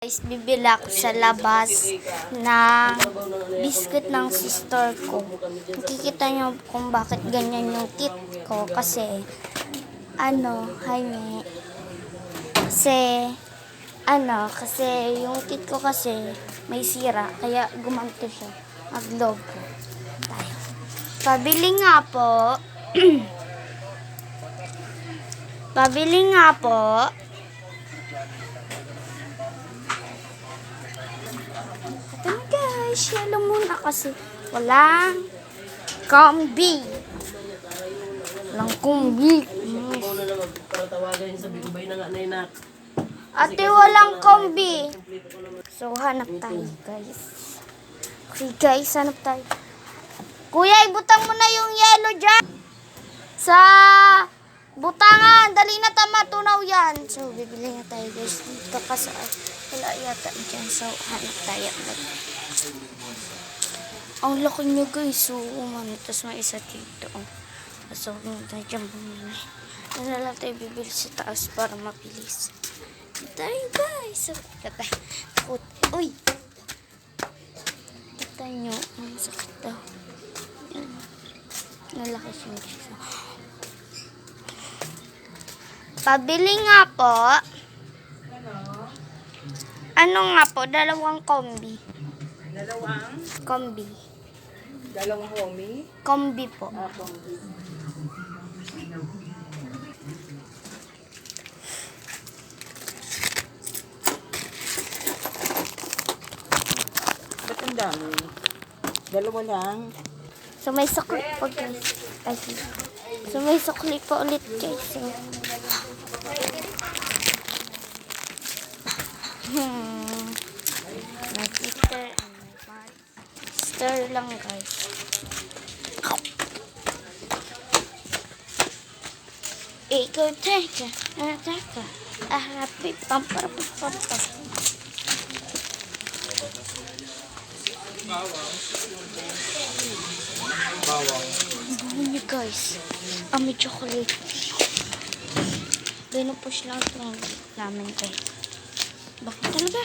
Guys, bibili ako sa labas ng biscuit ng sister ko. Nakikita niyo kung bakit ganyan yung tit ko. Kasi, ano, Jaime, kasi, ano, kasi yung tit ko kasi may sira. Kaya gumanto siya. Mag-log ko. Tayo. Pabili nga po. Pabili nga po. Guys, muna kasi walang kombi. Walang kombi. Ate, walang kombi. So, hanap tayo guys. Okay guys, hanap tayo. Kuya, ibutang mo na yung yelo dyan. Sa butangan, dali na tama, tunaw yan. So, bibili na tayo guys. Dito kasi wala yata dyan. So, hanap tayo. Ang laki niya guys. So, umano. Tapos may isa dito. Oh. So, huwag tayo dyan bumili. Ano lang tayo bibili sa taas para mabilis. Tayo guys. So, kata. Takot. Uy! Kita nyo. Ang sakit daw. Yan. Nalaki siya siya. Pabili nga po. Ano nga po? Dalawang kombi. Dalawang, Kombi. dalawang homie. Kombi po. Ah, kombi. Ba't ang dami? Dalawa lang. So may sukli po guys. So may sukli po ulit guys. So. Hmm. Sister lang guys. Ikaw teka. Ah, teka. Ah, happy pamparapampapas. Ano niyo guys? Ah, may chocolate. Binupush lang ito namin guys. Bakit talaga?